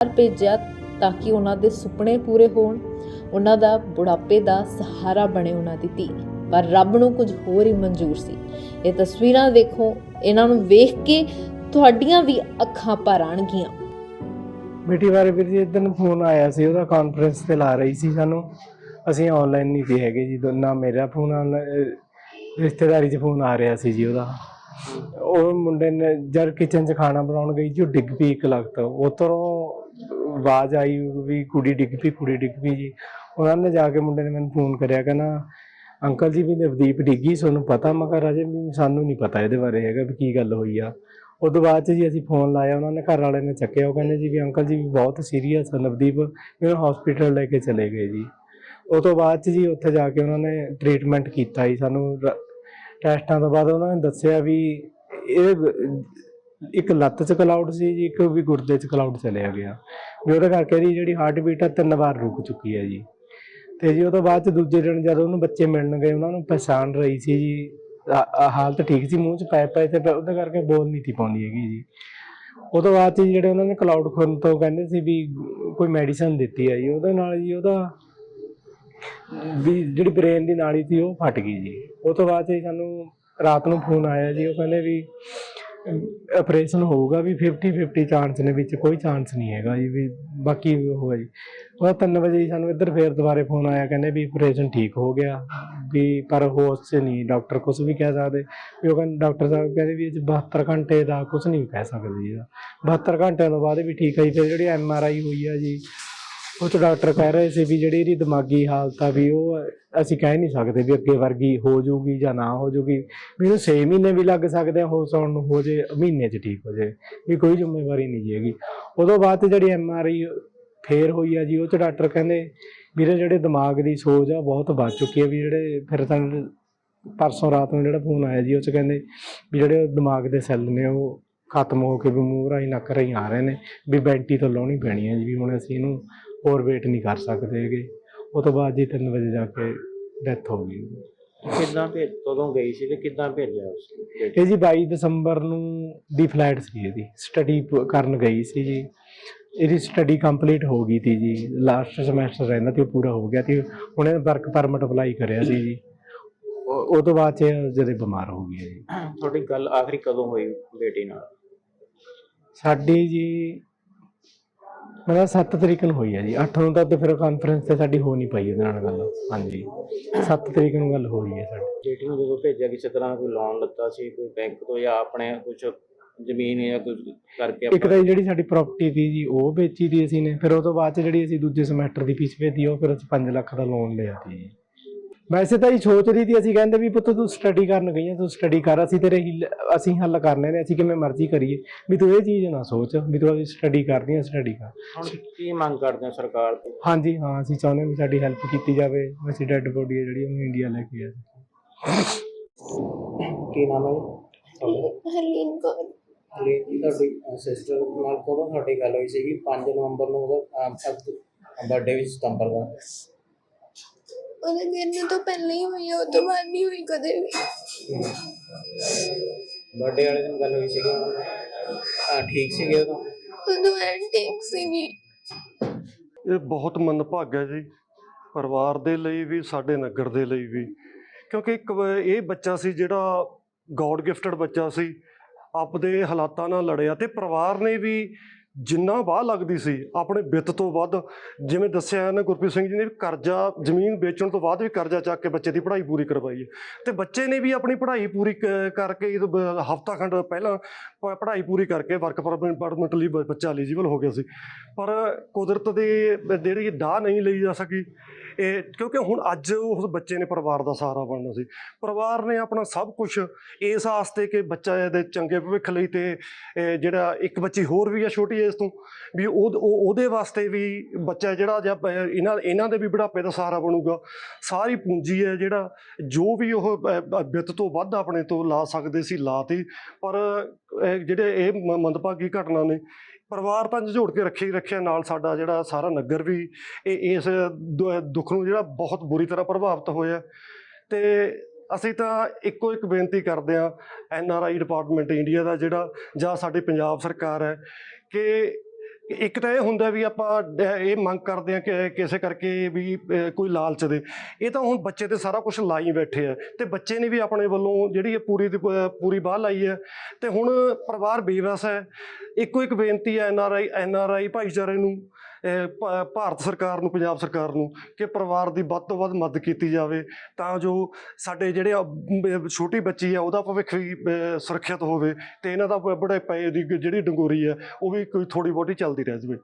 ਬਾਹਰ ਭੇਜਿਆ ਤਾਂ ਕਿ ਉਹਨਾਂ ਦੇ ਸੁਪਨੇ ਪੂਰੇ ਹੋਣ। ਉਹਨਾਂ ਦਾ ਬੁਢਾਪੇ ਦਾ ਸਹਾਰਾ ਬਣੇ ਉਹਨਾਂ ਦੀ ਧੀ। ਪਰ ਰੱਬ ਨੂੰ ਕੁਝ ਹੋਰ ਹੀ ਮਨਜ਼ੂਰ ਸੀ। ਇਹ ਤਸਵੀਰਾਂ ਦੇਖੋ, ਇਹਨਾਂ ਨੂੰ ਵੇਖ ਕੇ ਤੁਹਾਡੀਆਂ ਵੀ ਅੱਖਾਂ ਭਰ ਆਣਗੀਆਂ ਬੇਟੀ ਬਾਰੇ ਵੀਰ ਜੀ ਇਦਨ ਫੋਨ ਆਇਆ ਸੀ, ਉਹਦਾ ਕਾਨਫਰੰਸ ਤੇ ਲਾ ਰਹੀ ਸੀ ਸਾਨੂੰ। ਅਸੀਂ ਆਨਲਾਈਨ ਨਹੀਂ ਸੀ ਹੈਗੇ ਜੀ ਦੋਨਾਂ ਮੇਰਾ ਫੋਨ ਰਿਸ਼ਤੇਦਾਰੀ 'ਚ ਫੋਨ ਆ ਰਿਹਾ ਸੀ ਜੀ ਉਹਦਾ। ਉਹ ਮੁੰਡੇ ਨੇ ਜਦ ਕਿਚਨ 'ਚ ਖਾਣਾ ਬਣਾਉਣ ਗਈ ਜੀ, ਉਹ ਡਿੱਗ ਪਈ ਇੱਕ ਲਗਤ ਉਤੋਂ ਆਵਾਜ਼ ਆਈ ਵੀ ਕੁੜੀ ਡਿੱਗ ਪਈ, ਕੁੜੀ ਡਿੱਗ ਪਈ ਜੀ। ਉਹਨਾਂ ਨੇ ਜਾ ਕੇ ਮੁੰਡੇ ਨੇ ਮੈਨੂੰ ਫੋਨ ਕਰਿਆ, ਕਹਿੰਦਾ, ਅੰਕਲ ਜੀ, ਵੀ ਨਵਦੀਪ ਡਿੱਗੀ ਤੁਹਾਨੂੰ ਪਤਾ ਮੈਂ ਕਿਹਾ ਰਾਜੇ ਵੀ ਸਾਨੂੰ ਨਹੀਂ ਪਤਾ ਇਹਦੇ ਬਾਰੇ ਹੈਗਾ ਵੀ ਕੀ ਗੱਲ ਹੋਈ ਆ। ਉਸ ਤੋਂ ਬਾਅਦ 'ਚ ਜੀ ਅਸੀਂ ਫੋਨ ਲਾਇਆ, ਉਹਨਾਂ ਨੇ ਘਰ ਵਾਲੇ ਨੇ ਚੱਕਿਆ, ਉਹ ਕਹਿੰਦੇ ਜੀ ਵੀ ਅੰਕਲ ਜੀ, ਵੀ ਬਹੁਤ ਸੀਰੀਅਸ ਆ ਨਵਦੀਪ, ਵੀ ਉਹਨੂੰ ਹਸਪੀਟਲ ਲੈ ਕੇ ਚਲੇ ਗਏ ਜੀ। ਉਹ ਤੋਂ ਬਾਅਦ 'ਚ ਜੀ ਉੱਥੇ ਜਾ ਕੇ ਉਹਨਾਂ ਨੇ ਟ੍ਰੀਟਮੈਂਟ ਕੀਤਾ ਜੀ, ਸਾਨੂੰ ਟੈਸਟਾਂ ਤੋਂ ਬਾਅਦ ਉਹਨਾਂ ਨੇ ਦੱਸਿਆ ਵੀ ਇਹ ਇੱਕ ਲੱਤ 'ਚ ਕਲਾਉਡ ਸੀ ਜੀ, ਇੱਕ ਵੀ ਗੁਰਦੇ 'ਚ ਕਲਾਉਡ ਚਲਿਆ ਗਿਆ। ਵੀ ਉਹਦੇ ਕਰਕੇ ਇਹਦੀ ਜਿਹੜੀ ਹਾਰਟ ਬੀਟ ਆ, ਤਿੰਨ ਵਾਰ ਰੁਕ ਚੁੱਕੀ ਹੈ ਜੀ। ਤੇ ਜੀ ਉਹ ਤੋਂ ਬਾਅਦ 'ਚ ਦੂਜੇ ਦਿਨ ਜਦੋਂ ਉਹਨੂੰ ਬੱਚੇ ਮਿਲਣ ਗਏ, ਉਹਨਾਂ ਨੂੰ ਪਛਾਣ ਰਹੀ ਸੀ ਜੀ। ਹਾਲਤ ਠੀਕ ਸੀ, ਮੂੰਹ 'ਚ ਪੈਪ ਪਏ ਤੇ ਪਰ ਉਹਦੇ ਕਰਕੇ ਬੋਲ ਨਹੀਂ ਤੀ ਪਾਉਂਦੀ ਹੈਗੀ ਜੀ। ਉਹ ਤੋਂ ਬਾਅਦ 'ਚ ਜਿਹੜੇ ਉਹਨਾਂ ਨੇ ਕਲਾਉਡ ਖੁਰਨ ਤੋਂ ਕਹਿੰਦੇ ਸੀ ਵੀ ਕੋਈ ਮੈਡੀਸਨ ਦਿੱਤੀ ਹੈ ਜੀ, ਉਹਦੇ ਨਾਲ ਜੀ ਉਹਦਾ ਵੀ ਜਿਹੜੀ ਬ੍ਰੇਨ ਦੀ ਨਾੜੀ ਸੀ ਉਹ ਫਟ ਗਈ ਜੀ। ਉਹ ਤੋਂ ਬਾਅਦ 'ਚ ਜੀ ਸਾਨੂੰ ਰਾਤ ਨੂੰ ਫੋਨ ਆਇਆ ਜੀ, ਉਹ ਕਹਿੰਦੇ ਵੀ ਆਪਰੇਸ਼ਨ ਹੋਊਗਾ ਵੀ 50 50 ਚਾਂਸ ਨੇ ਵਿੱਚ, ਕੋਈ ਚਾਂਸ ਨਹੀਂ ਹੈਗਾ ਜੀ, ਵੀ ਬਾਕੀ ਉਹ ਹੈ ਜੀ। ਉਹ 3 ਵਜੇ ਹੀ ਸਾਨੂੰ ਇੱਧਰ ਫੇਰ ਦੁਬਾਰੇ ਫੋਨ ਆਇਆ, ਕਹਿੰਦੇ ਵੀ ਆਪਰੇਸ਼ਨ ਠੀਕ ਹੋ ਗਿਆ, ਵੀ ਪਰ ਹੋਸ਼ 'ਚ ਨਹੀਂ ਡਾਕਟਰ ਕੁਝ ਵੀ ਕਹਿ ਸਕਦੇ। ਵੀ ਉਹ ਕਹਿੰਦੇ ਡਾਕਟਰ ਸਾਹਿਬ ਕਹਿੰਦੇ ਵੀ ਇਹ 'ਚ 72 ਘੰਟੇ ਦਾ ਕੁਝ ਨਹੀਂ ਕਹਿ ਸਕਦੇ ਜੀ। ਇਹਦਾ 72 ਘੰਟਿਆਂ ਤੋਂ ਬਾਅਦ ਵੀ ਠੀਕ ਹੈ ਜੀ, ਫਿਰ ਜਿਹੜੀ ਐਮ ਆਰ ਆਈ ਹੋਈ ਆ ਜੀ ਉਹ 'ਚ ਡਾਕਟਰ ਕਹਿ ਰਹੇ ਸੀ ਵੀ ਜਿਹੜੀ ਇਹਦੀ ਦਿਮਾਗੀ ਹਾਲਤ ਆ ਵੀ ਉਹ ਅਸੀਂ ਕਹਿ ਨਹੀਂ ਸਕਦੇ ਵੀ ਅੱਗੇ ਵਰਗੀ ਹੋ ਜਾਊਗੀ ਜਾਂ ਨਾ ਹੋ ਜਾਊਗੀ। ਵੀ ਇਹਨੂੰ 6 ਮਹੀਨੇ ਵੀ ਲੱਗ ਸਕਦੇ ਆ ਹੋ ਸੌਣ ਨੂੰ, ਹੋ ਜੇ ਮਹੀਨੇ 'ਚ ਠੀਕ ਹੋ ਜੇ, ਵੀ ਕੋਈ ਜ਼ਿੰਮੇਵਾਰੀ ਨਹੀਂ ਜੀ ਹੈਗੀ। ਉਦੋਂ ਬਾਅਦ 'ਚ ਜਿਹੜੀ ਐਮ ਆਰ ਆਈ ਫੇਰ ਹੋਈ ਆ ਜੀ, ਉਹ 'ਚ ਡਾਕਟਰ ਕਹਿੰਦੇ ਵੀਰੇ ਜਿਹੜੇ ਦਿਮਾਗ ਦੀ ਸੋਜ ਆ ਬਹੁਤ ਵੱਧ ਚੁੱਕੀ ਹੈ ਵੀ ਜਿਹੜੇ ਫਿਰ ਤਾਂ ਪਰਸੋਂ ਰਾਤ ਨੂੰ ਜਿਹੜਾ ਫੋਨ ਆਇਆ ਜੀ, ਉਹ 'ਚ ਕਹਿੰਦੇ ਵੀ ਜਿਹੜੇ ਦਿਮਾਗ ਦੇ ਸੈੱਲ ਨੇ ਉਹ ਖਤਮ ਹੋ ਕੇ ਵੀ ਮੂੰਹ ਰਾਹੀਂ ਨੱਕ ਰਾਹੀਂ ਆ ਰਹੇ ਨੇ, ਵੀ ਬੈਂਟੀ ਤੋਂ ਲਾਉਣੀ ਪੈਣੀ ਹੈ ਜੀ, ਵੀ ਹੁਣ ਅਸੀਂ ਇਹਨੂੰ ਹੋਰ ਵੇਟ ਨਹੀਂ ਕਰ ਸਕਦੇ ਹੈਗੇ। ਉਹ ਤੋਂ ਬਾਅਦ ਜੀ 3 ਵਜੇ ਜਾ ਕੇ ਡੈਥ ਹੋ ਗਈ। ਕਿੱਦਾਂ ਭੇਜ ਕਦੋਂ ਗਈ ਸੀ ਤੇ ਕਿੱਦਾਂ ਭੇਜਿਆ ਉਸ? ਇਹ ਜੀ 22 ਦਸੰਬਰ ਨੂੰ ਦੀ ਫਲਾਈਟ ਸੀ ਇਹਦੀ। ਸਟੱਡੀ ਕਰਨ ਗਈ ਸੀ ਜੀ। ਇਹਦੀ ਸਟੱਡੀ ਕੰਪਲੀਟ ਹੋ ਗਈ ਤੀ ਜੀ। ਲਾਸਟ ਸਮੈਸਟਰ ਰਹਿੰਦਾ ਤੇ ਉਹ ਪੂਰਾ ਹੋ ਗਿਆ ਤੇ। ਉਹਨੇ ਵਰਕ ਪਰਮਿਟ ਅਪਲਾਈ ਕਰਿਆ ਸੀ ਜੀ। ਉਹ ਤੋਂ ਬਾਅਦ ਜਦੇ ਬਿਮਾਰ ਹੋ ਗਈ ਜੀ। ਤੁਹਾਡੀ ਗੱਲ ਆਖਰੀ ਕਦੋਂ ਹੋਈ ਬੇਟੀ ਨਾਲ? ਸਾਡੀ ਜੀ ਮੇਰਾ 7 ਤਰੀਕ ਨੂੰ ਹੋਈ ਹੈ ਜੀ। 8 ਨੂੰ ਤਾਂ ਤੇ ਫਿਰ ਕਾਨਫਰੰਸ ਤੇ ਸਾਡੀ ਹੋ ਨਹੀਂ ਪਾਈ ਉਹਦੇ ਨਾਲ ਗੱਲ। ਹਾਂਜੀ। 7 ਤਰੀਕ ਨੂੰ ਗੱਲ ਹੋਈ ਹੈ ਸਾਡੀ। ਬੇਟੀ ਨੂੰ ਜਦੋਂ ਭੇਜਿਆ ਕਿਸੇ ਤਰ੍ਹਾਂ ਕੋਈ ਲੋਨ ਲੱਤਾ ਸੀ ਕੋਈ ਬੈਂਕ ਤੋਂ ਜਾਂ ਆਪਣੇ ਕੁਝ ਜ਼ਮੀਨ ਜਾਂ ਕੁਝ ਕਰਕੇ ਇੱਕ ਤਾਂ ਜਿਹੜੀ ਸਾਡੀ ਪ੍ਰਾਪਰਟੀ ਸੀ ਜੀ ਉਹ ਵੇਚੀ ਦੀ ਅਸੀਂ ਨੇ। ਫਿਰ ਉਹ ਤੋਂ ਬਾਅਦ ਚ ਜਿਹੜੀ ਅਸੀਂ ਦੂਜੇ ਸਮੈਸਟਰ ਦੀ ਫੀਸ ਭੇਜੀ ਉਹ ਫਿਰ ਅਸੀਂ 5 ਲੱਖ ਦਾ ਲੋਨ ਲਿਆ ਸੀ ਜੀ। ਵੈਸੇ ਤਾਂ ਇਹ ਸੋਚ ਰਹੀ ਸੀ ਅਸੀਂ ਕਹਿੰਦੇ ਵੀ ਪੁੱਤ ਤੂੰ ਸਟੱਡੀ ਕਰਨ ਗਈ ਆ ਤੂੰ ਸਟੱਡੀ ਕਰ ਅਸੀਂ ਤੇਰੇ ਹੀ ਅਸੀਂ ਹੱਲ ਕਰਨੇ ਨੇ ਅਸੀਂ ਕਿਵੇਂ ਮਰਜ਼ੀ ਕਰੀਏ। ਵੀ ਤੂੰ ਇਹ ਚੀਜ਼ ਨਾ ਸੋਚ ਵੀ ਤੂੰ ਅਸੀਂ ਸਟੱਡੀ ਕਰਨੀ ਆ ਸਟੱਡੀ ਕਰ। ਹੁਣ ਕੀ ਮੰਗ ਕਰਦੇ ਹੋ ਸਰਕਾਰ ਤੋਂ? ਹਾਂਜੀ ਹਾਂ ਅਸੀਂ ਚਾਹੁੰਦੇ ਵੀ ਸਾਡੀ ਹੈਲਪ ਕੀਤੀ ਜਾਵੇ। ਅਸੀਂ ਡੈੱਡ ਬੋਡੀ ਹੈ ਜਿਹੜੀ ਉਹਨੂੰ ਇੰਡੀਆ ਲੈ ਕੇ ਆ। ਕੀ ਨਾਮ ਹੈ ਹਰਲੀਨ ਕੌਰ। ਹਲੀਨ ਜੀ ਤੁਹਾਡੀ ਸਿਸਟਰ ਨਾਲ ਕਦੋਂ ਤੁਹਾਡੀ ਗੱਲ ਹੋਈ ਸੀਗੀ? 5 ਨਵੰਬਰ ਨੂੰ ਉਹਦਾ ਬਰਥਡੇ ਵਿੱਚ ਸਤੰਬਰ ਦਾ। ਉਹਦੇ ਦਿਨ ਤੋਂ ਪਹਿਲਾਂ ਹੀ ਹੋਈ ਆ ਉਹ ਤੋਂ ਬਾਅਦ ਨਹੀਂ ਹੋਈ ਕਦੇ ਵੀ। ਬਰਥਡੇ ਵਾਲੇ ਦਿਨ ਗੱਲ ਹੋਈ ਸੀਗੀ। ਹਾਂ ਠੀਕ ਸੀਗੇ ਉਦੋਂ ਉਦੋਂ ਐਂਟਿਕ ਸੀਗੀ। ਇਹ ਬਹੁਤ ਮੰਦਭਾਗਾ ਜੀ। ਪਰਿਵਾਰ ਦੇ ਲਈ ਵੀ ਸਾਡੇ ਨਗਰ ਦੇ ਲਈ ਵੀ। ਕਿਉਂਕਿ ਇੱਕ ਵਾ- ਇਹ ਬੱਚਾ ਸੀ ਜਿਹੜਾ ਗੋਡ ਗਿਫਟਡ ਬੱਚਾ ਸੀ। ਆਪਦੇ ਹਾਲਾਤਾਂ ਨਾਲ ਲੜਿਆ ਤੇ ਪਰਿਵਾਰ ਨੇ ਵੀ ਜਿੰਨਾ ਵਾਹ ਲੱਗਦੀ ਸੀ, ਆਪਣੇ ਵਿੱਤ ਤੋਂ ਵੱਧ, ਜਿਵੇਂ ਦੱਸਿਆ ਇਹਨਾਂ ਗੁਰਪ੍ਰੀਤ ਸਿੰਘ ਜੀ ਨੇ ਵੀ ਕਰਜ਼ਾ, ਜ਼ਮੀਨ ਵੇਚਣ ਤੋਂ ਬਾਅਦ ਵੀ ਕਰਜ਼ਾ ਚੱਕ ਕੇ ਬੱਚੇ ਦੀ ਪੜ੍ਹਾਈ ਪੂਰੀ ਕਰਵਾਈ ਹੈ। ਤੇ ਬੱਚੇ ਨੇ ਵੀ ਆਪਣੀ ਪੜ੍ਹਾਈ ਪੂਰੀ ਕ- ਕਰਕੇ ਹਫਤਾ ਖੰਡ ਪਹਿਲਾਂ ਪ- ਪੜ੍ਹਾਈ ਪੂਰੀ ਕਰਕੇ ਵਰਕ ਪਰਮਿਟ ਲਈ ਬੱਚਾ ਐਲੀਜੀਬਲ ਹੋ ਗਿਆ ਸੀ। ਪਰ ਕੁਦਰਤ ਦੇ ਜਿਹੜੀ ਡਾਹ ਨਹੀਂ ਲਈ ਜਾ ਸਕੀ ਇਹ ਕਿਉਂਕਿ ਹੁਣ ਅੱਜ ਉਸ ਬੱਚੇ ਨੇ ਪਰਿਵਾਰ ਦਾ ਸਹਾਰਾ ਬਣਨਾ ਸੀ। ਪਰਿਵਾਰ ਨੇ ਆਪਣਾ ਸਭ ਕੁਝ ਇਸ ਆਸਤੇ ਕਿ ਬੱਚਾ ਇਹਦੇ ਚੰਗੇ ਭਵਿੱਖ ਲਈ ਤੇ ਜਿਹੜਾ ਇੱਕ ਬੱਚੀ ਹੋਰ ਵੀ ਆ ਛੋਟੀ ਏਜ ਤੋਂ, ਵੀ ਉਹ, ਉਹਦੇ ਵਾਸਤੇ ਵੀ ਬੱਚਾ ਜਿਹੜਾ ਜਾਂ ਇਹਨਾਂ ਇਹਨਾਂ ਦੇ ਵੀ ਬੁਢਾਪੇ ਦਾ ਸਹਾਰਾ ਬਣੂਗਾ। ਸਾਰੀ ਪੂੰਜੀ ਹੈ ਜਿਹੜਾ ਜੋ ਵੀ ਉਹ ਵਿੱਤ ਤੋਂ ਵੱਧ ਆਪਣੇ ਤੋਂ ਲਾ ਸਕਦੇ ਸੀ, ਲਾਤੀ। ਪਰ ਜਿਹੜੇ ਇਹ ਮ- ਮੰਦਭਾਗੀ ਘਟਨਾ ਨੇ ਪਰਿਵਾਰ ਤਾਂ ਝੋੜ ਕੇ ਰੱਖੇ ਹੀ ਰੱਖਿਆ ਨਾਲ ਸਾਡਾ ਜਿਹੜਾ ਸਾਰਾ ਨਗਰ ਵੀ, ਇਹ ਇਸ ਦੁ- ਦੁੱਖ ਨੂੰ ਜਿਹੜਾ ਬਹੁਤ ਬੁਰੀ ਤਰ੍ਹਾਂ ਪ੍ਰਭਾਵਿਤ ਹੋਇਆ। ਤੇ ਅਸੀਂ ਤਾਂ ਇੱਕੋ ਇੱਕ ਬੇਨਤੀ ਕਰਦੇ ਹਾਂ, N R I department India ਦਾ ਜਿਹੜਾ, ਜਾਂ ਸਾਡੀ ਪੰਜਾਬ ਸਰਕਾਰ ਹੈ, ਕਿ ਇੱਕ ਤਾਂ ਇਹ ਹੁੰਦਾ ਵੀ ਆਪਾਂ ਡ- ਇਹ ਮੰਗ ਕਰਦੇ ਆ ਕਿ ਕਿਸੇ ਕਰਕੇ ਵੀ ਕੋਈ ਲਾਲਚ ਦੇ। ਇਹ ਤਾਂ ਹੁਣ ਬੱਚੇ ਤੇ ਸਾਰਾ ਕੁਝ ਲਾਈ ਬੈਠੇ ਆ ਤੇ ਬੱਚੇ ਨੇ ਵੀ ਆਪਣੇ ਵੱਲੋਂ ਜਿਹੜੀ ਇਹ ਪੂਰੀ ਦੀ ਪੂਰੀ ਬਾਹ ਲਾਈ ਹੈ ਤੇ ਹੁਣ ਪਰਿਵਾਰ ਬੇਵਸ ਹੈ। ਇੱਕੋ ਇੱਕ ਬੇਨਤੀ ਹੈ ਐਨ ਆਰ ਆਈ, ਐਨ ਆਰ ਆਈ ਭਾਈਚਾਰੇ ਨੂੰ ਭਾਰਤ ਸਰਕਾਰ ਨੂੰ ਪੰਜਾਬ ਸਰਕਾਰ ਨੂੰ ਕਿ ਪਰਿਵਾਰ ਦੀ ਵੱਧ ਤੋਂ ਵੱਧ ਮਦਦ ਕੀਤੀ ਜਾਵੇ ਤਾਂ ਜੋ ਸਾਡੇ ਜਿਹੜੇ ਛੋਟੀ ਬੱਚੀ ਆ ਉਹਦਾ ਭਵਿੱਖ ਵੀ ਅਹ, ਸੁਰੱਖਿਅਤ ਹੋਵੇ ਤੇ ਇਹਨਾਂ ਦਾ ਬੜੇ ਪਏ ਦੀ ਜਿਹੜੀ ਡੰਗੋਰੀ ਹੈ ਉਹ ਵੀ ਕੋਈ ਥੋੜੀ ਬਹੁਤੀ ਚੱਲਦੀ ਰਹਿ ਜਾਵੇ।